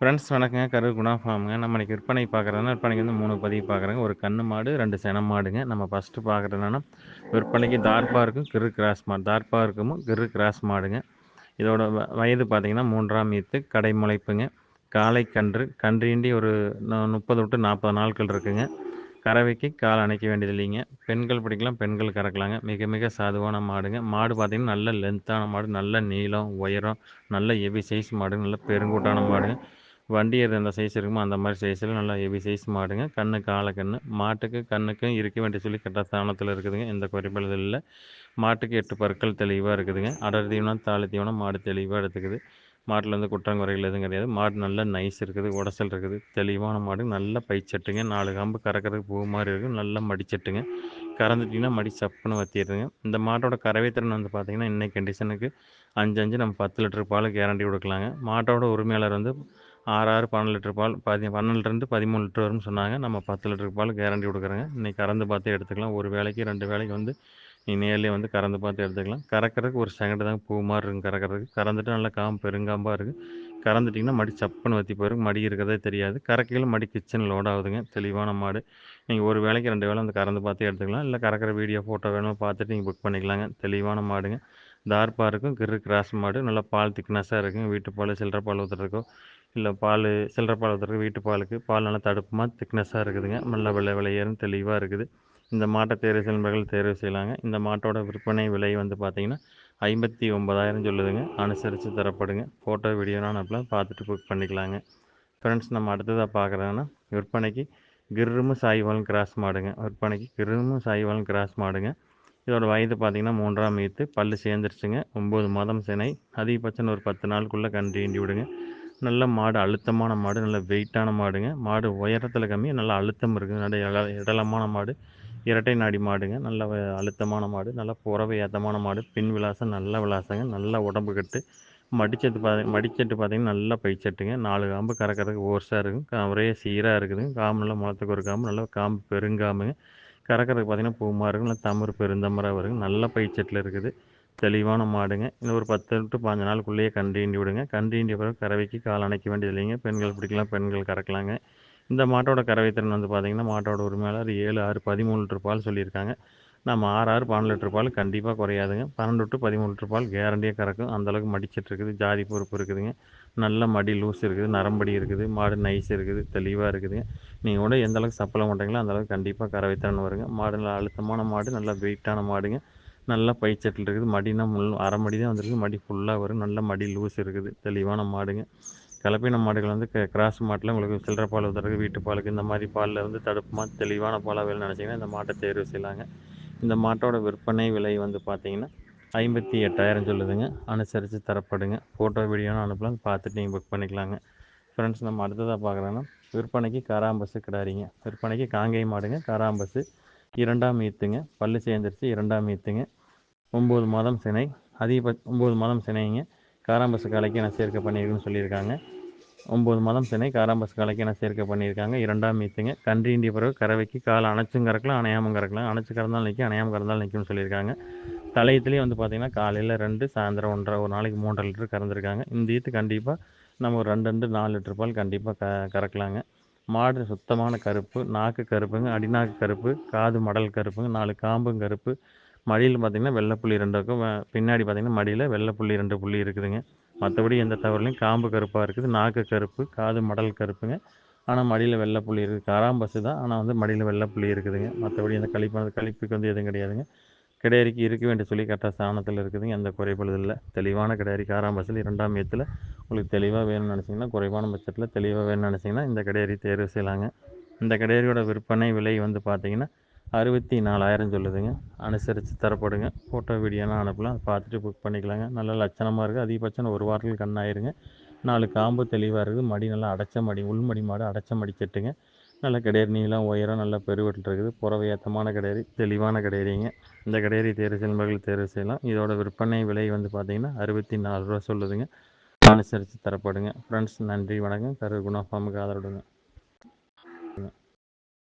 Friends வணக்கங்க. கரூர் குணா ஃபார்முங்க. நம்ம இன்றைக்கி விற்பனை பார்க்குறதுனா விற்பனைக்கு வந்து மூணு பதிவு பார்க்குறேங்க. ஒரு கன்று மாடு ரெண்டு சென மாடுங்க. நம்ம ஃபஸ்ட்டு பார்க்குறதுனா விற்பனைக்கு தார்பார்க்கும் கிரு கிராஸ் மாடு தார்பார்க்கும் கிரு கிராஸ் மாடுங்க. இதோட வ- வயது பார்த்திங்கன்னா மூன்றாம் ஈத்து கடை முளைப்புங்க. காலை கன்று கன்றின்றி ஒரு முப்பது விட்டு நாற்பது நாட்கள் இருக்குங்க. கறவைக்கு கால் அணைக்க வேண்டியது இல்லைங்க. பெண்கள் பிடிக்கலாம் பெண்கள் கறக்கலாங்க. மிக மிக சாதுவான மாடுங்க. மாடு பார்த்தீங்கன்னா நல்ல லென்த்தான மாடு நல்ல நீளம் உயரம் நல்ல எவி சைஸ் மாடு நல்ல பெருங்கூட்டான மாடுங்க. வண்டி எது எந்த சைஸ் இருக்குமோ அந்த மாதிரி சைஸில் நல்லா ஹெவி சைஸ் மாடுங்க. கண்ணு காலை கண்ணு. மாட்டுக்கு கண்ணுக்கும் இருக்க வேண்டிய சொல்லி கரெக்டாக ஸ்தானத்தில் இருக்குதுங்க. எந்த குறைபாடு இல்லை. மாட்டுக்கு எட்டு பற்கள் தெளிவாக இருக்குதுங்க. அடர் தீவனம் தாழ் தீவனம் மாடு தெளிவாக எடுத்துக்குது. மாட்டில் வந்து குற்றங்குறைகள் எதுவும் கிடையாது. மாடு நல்லா நைஸ் இருக்குது உடசல் இருக்குது. தெளிவான மாடு நல்ல பைச்சட்டுங்க. நாலு காம்பு கறக்கிறதுக்கு பூ மாதிரி இருக்குது நல்லா மடிச்சட்டுங்க. கறந்துட்டிங்கன்னா மடி சப்புன்னு வத்திடுதுங்க இந்த மாட்டோட கறவைத்திறன் வந்து பார்த்திங்கன்னா இன்னைக்கு கண்டிஷனுக்கு அஞ்சு அஞ்சு நம்ம பத்து லிட்டர் பால் கேரண்டி கொடுக்கலாங்க. மாட்டோட உரிமையாளர் வந்து ஆறு ஆறு பன்னெண்டு லிட்டர் பால் பதி பன்னெண்டுலேருந்து பதிமூணு லிட்டர் வரும்னு சொன்னாங்க. நம்ம பத்து லிட்டர் பால் கேரண்டி கொடுக்குறாங்க. இன்றைக்கி கறந்து பார்த்து எடுத்துக்கலாம். ஒரு வேலைக்கு ரெண்டு வேளைக்கு வந்து நீ நேர்லேயே வந்து கறந்து பார்த்து எடுத்துக்கலாம். கறக்கிறதுக்கு ஒரு செகண்டு தான் பூ மாதிரி இருக்கும் கறக்கிறதுக்கு. கறந்துட்டு நல்லா காம்பு பெருங்காம்பாக இருக்குது கறந்துட்டிங்கன்னா மடி சப்புன்னு வற்றி போயிடும் மடி இருக்கிறதே தெரியாது. கறக்கையில் மடி கிச்சன் லோட் ஆகுதுங்க. தெளிவான மாடு. நீங்கள் ஒரு வேளைக்கு ரெண்டு வேளை அந்த கறந்து பார்த்து எடுத்துக்கலாம். இல்லை கறக்கிற வீடியோ ஃபோட்டோ வேணுமோ பார்த்துட்டு நீங்கள் புக் பண்ணிக்கலாங்க. தெளிவான மாடுங்க. தார்பா இருக்கும். கிரு கிராஸ் மாடு. நல்லா பால் திக்னஸாக இருக்குங்க வீட்டு பால் சில்லற பால் ஊற்றுறதுக்கோ இல்லை பால் சில்லற பால் ஊற்றுறதுக்கு வீட்டு பாலுக்கு. பால் நல்லா தடுப்புமா திக்னஸாக இருக்குதுங்க. நல்லா விலை விலையேறும் தெளிவாக இருக்குது. இந்த மாட்டை தேர்வு செய்யணும் தேர்வு செய்யலாங்க. இந்த மாட்டோட விற்பனை விலை வந்து பார்த்திங்கன்னா ஐம்பத்தி ஒம்பதாயிரம் சொல்லுதுங்க. அனுசரித்து தரப்படுங்க. ஃபோட்டோ வீடியோனா அனுப்பலாம் பார்த்துட்டு புக் பண்ணிக்கலாங்க. ஃப்ரெண்ட்ஸ் நம்ம அடுத்ததாக பார்க்குறோன்னா விற்பனைக்கு கிருமு சாய்வாலும் கிராஸ் மாடுங்க. விற்பனைக்கு கிருமு சாய்வாலும் கிராஸ் மாடுங்க. இதோட வயது பார்த்தீங்கன்னா மூன்றாம் ஈத்து. பல் சேர்ந்துருச்சுங்க. ஒம்பது மாதம் சினை. அதிகபட்சம் ஒரு பத்து நாளுக்குள்ளே கன்று ஈண்டி விடுங்க. நல்ல மாடு அழுத்தமான மாடு நல்ல வெயிட்டான மாடுங்க. மாடு உயரத்தில் கம்மி நல்ல அழுத்தம் இருக்குது நல்ல இடலமான மாடு இரட்டை நாடி மாடுங்க. நல்ல அழுத்தமான மாடு நல்ல புறவை ஏத்தமான மாடு பின் விலாசம் நல்ல விலாசங்க. நல்ல உடம்பு கட்டு. மடிச்சட்டு பா மடிச்சட்டு பார்த்தீங்கன்னா நல்லா பைச்சட்டுங்க. நாலு காம்பு கறக்கிறதுக்கு ஓர்ஸாக இருக்கும் கா- ஒரே சீராக இருக்குதுங்க. காம்பு நல்லா முளத்துக்கு ஒரு காம்பு நல்லா காம்பு பெருங்காம்புங்க. கறக்கிறதுக்கு பார்த்தீங்கன்னா பூமா இருக்கும் நல்லா தமிழ் பெருந்தமராக வருங்க. நல்ல பைச்சட்டில் இருக்குது. தெளிவான மாடுங்க. இன்னும் ஒரு பத்து டு பாஞ்சு நாளுக்குள்ளேயே கன்று ஈண்டி விடுங்க. கன்று ஈண்டிய பிறகு கறவைக்கு கால் அணைக்க வேண்டியது இல்லைங்க. பெண்கள் பிடிக்கலாம் பெண்கள் கறக்கலாங்க. இந்த மாட்டோட கறவை திறன் வந்து பார்த்திங்கன்னா மாட்டோட உரிமையாளர் ஏழு ஆறு பதிமூணு லிட்டர் பால் சொல்லியிருக்காங்க. நம்ம ஆறு ஆறு பன்னெண்டு லிட்டர் பால் கண்டிப்பாக குறையாதுங்க. பன்னெண்டு டு பதிமூணு லிட்டர் பால் கேரண்டியாக கறக்கும். அந்தளவுக்கு மடிச்சிட்டு இருக்குது ஜாதி பொறுப்பு இருக்குதுங்க. நல்ல மடி லூஸ் இருக்குது நரம்படி இருக்குது மாடு நைஸ் இருக்குது தெளிவாக இருக்குதுங்க. நீங்கள் கூட எந்த அளவுக்கு சப்பளம் பண்ணுறீங்களோ அந்தளவுக்கு கண்டிப்பாக கறவை திறன் வருங்க. மாடு நல்ல அழுத்தமான மாடு நல்ல வெயிட்டான மாடுங்க. நல்லா பயிச்சட்டில் இருக்குது. மடினா முள் அரை மடி தான் வந்திருக்கு. மடி ஃபுல்லாக வரும். நல்ல மடி லூஸ் இருக்குது. தெளிவான மாடுங்க. கலப்பின மாடுகள் வந்து கிராஸ் மாட்டில் உங்களுக்கு சில்லற பால் ஊற்றுறதுக்கு வீட்டு பாலுக்கு இந்த மாதிரி பாலில் வந்து தடுப்புமா தெளிவான பாலாக வேணும்னு நினச்சிங்கன்னா இந்த மாட்டை தேர்வு செய்யலாங்க. இந்த மாட்டோட விற்பனை விலை வந்து பார்த்தீங்கன்னா ஐம்பத்தி எட்டாயிரம் சொல்லுதுங்க. அனுசரித்து தரப்படுங்க. ஃபோட்டோ வீடியோன்னு அனுப்பலாம். பார்த்துட்டு நீங்கள் புக் பண்ணிக்கலாங்க. ஃப்ரெண்ட்ஸ் நம்ம அடுத்ததாக பார்க்குறோன்னா விற்பனைக்கு காராம்பசு கிடாரிங்க. விற்பனைக்கு காங்கை மாடுங்க. காராம்பஸ்ஸு இரண்டாம் ஈத்துங்க. பல்லு சேர்ந்துருச்சு இரண்டாம் ஈத்துங்க. ஒம்பது மாதம் சினை அதிகபட்ச ஒம்பது மாதம் சினைங்க. காராம்பசு காலைக்கு நான் சேர்க்கை பண்ணியிருக்குன்னு சொல்லியிருக்காங்க. ஒம்பது மாதம் சினை காராம்பசு காலைக்கு நான் சேர்க்கை பண்ணியிருக்காங்க. இரண்டாம் ஈத்துங்க. கன்றிண்டிய பிறகு கறவைக்கு காலை அணைச்சும் கறக்கலாம் அணையாமல் கறக்கலாம். அணைச்சு கறந்தாலும் நிற்கும் அணையாமல் கறந்தாலும் நிற்கும்னு சொல்லியிருக்காங்க. தலையத்துலேயும் வந்து பார்த்திங்கன்னா காலையில் ரெண்டு சாயந்தரம் ஒன்றரை ஒரு நாளைக்கு மூன்றரை லிட்டர் கறந்துருக்காங்க. இந்த ஈத்து கண்டிப்பாக நம்ம ஒரு ரெண்டு ரெண்டு நாலு லிட்டர் பால் கண்டிப்பாக க கறக்கலாங்க. மாடு சுத்தமான கருப்பு நாக்கு கருப்புங்க அடிநாக்கு கருப்பு காது மடல் கருப்புங்க நாலு காம்பும் கருப்பு. மடியில் பார்த்திங்கன்னா வெள்ளைப்புள்ளி ரெண்டு இருக்கும். பின்னாடி பார்த்திங்கன்னா மடியில் வெள்ளை புள்ளி ரெண்டு புள்ளி இருக்குதுங்க. மற்றபடி எந்த தவறுலையும் காம்பு கருப்பாக இருக்குது. நாக்கு கருப்பு காது மடல் கருப்புங்க. ஆனால் மடியில் வெள்ளை புள்ளி இருக்குது. காராம்பசு தான். ஆனால் வந்து மடியில் வெள்ளை புள்ளி இருக்குதுங்க. மற்றபடி அந்த கழிப்பான கழிப்புக்கு வந்து எதுவும் கிடையாதுங்க. கிடேரிக்கு இருக்க வேண்டிய சொல்லி கரெக்டாக ஸ்தானத்தில் இருக்குதுங்க. எந்த குறைபாடு இல்லை. தெளிவான கிடேரி காராம்பசில் இரண்டாம் ஏத்தில் உங்களுக்கு தெளிவாக வேணும்னு நினச்சிங்கன்னா குறைவான பட்சத்தில் தெளிவாக வேணும்னு நினச்சிங்கன்னா இந்த கடையறி தேர்வு செய்யலாங்க. இந்த கடையறியோட விற்பனை விலை வந்து பார்த்தீங்கன்னா அறுபத்தி நாலாயிரம் சொல்லுதுங்க. அனுசரித்து தரப்படுங்க. ஃபோட்டோ வீடியோலாம் அனுப்பலாம். பார்த்துட்டு புக் பண்ணிக்கலாங்க. நல்ல லட்சணமாக இருக்குது அதிகபட்சம் ஒரு வாரத்தில் கண்ணாயிருங்க நாலு காம்பு தெளிவாக இருக்குது மடி நல்லா அடைச்ச மடி உள்மடி மாடு அடைச்ச மடி செட்டுங்க. நல்ல கடையறி நீளம் உயரம் நல்ல பெருவெட்டில் இருக்குது. புறவை ஏற்றமான கடையறி தெளிவான கடையறிங்க. இந்த கடையறி தேர்வு செல்வர்கள் தேர்வு செய்யலாம். இதோட விற்பனை விலை வந்து பார்த்தீங்கன்னா அறுபத்தி நாலு ரூபா சொல்லுதுங்க. அனுசரித்து தரப்படுங்க. ஃப்ரெண்ட்ஸ் நன்றி வணக்கம். கரு குணா ஃபார்முக்கு ஆதரவுடுங்க